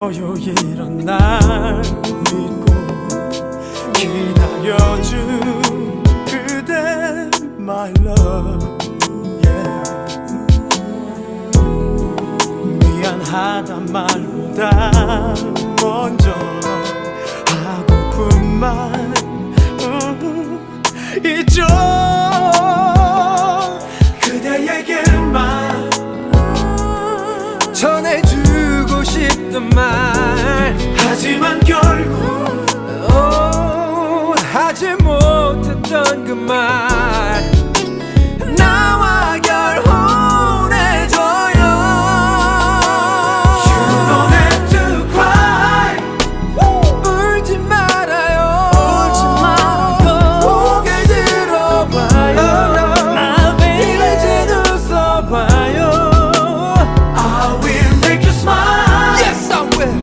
이런 날 믿고 기다려준 그대 my yeah. 미안하단 말보다 먼저 하고픈 말 음, 있죠 그대에게만 싶던 말. 하지만 결국 오, 하지 말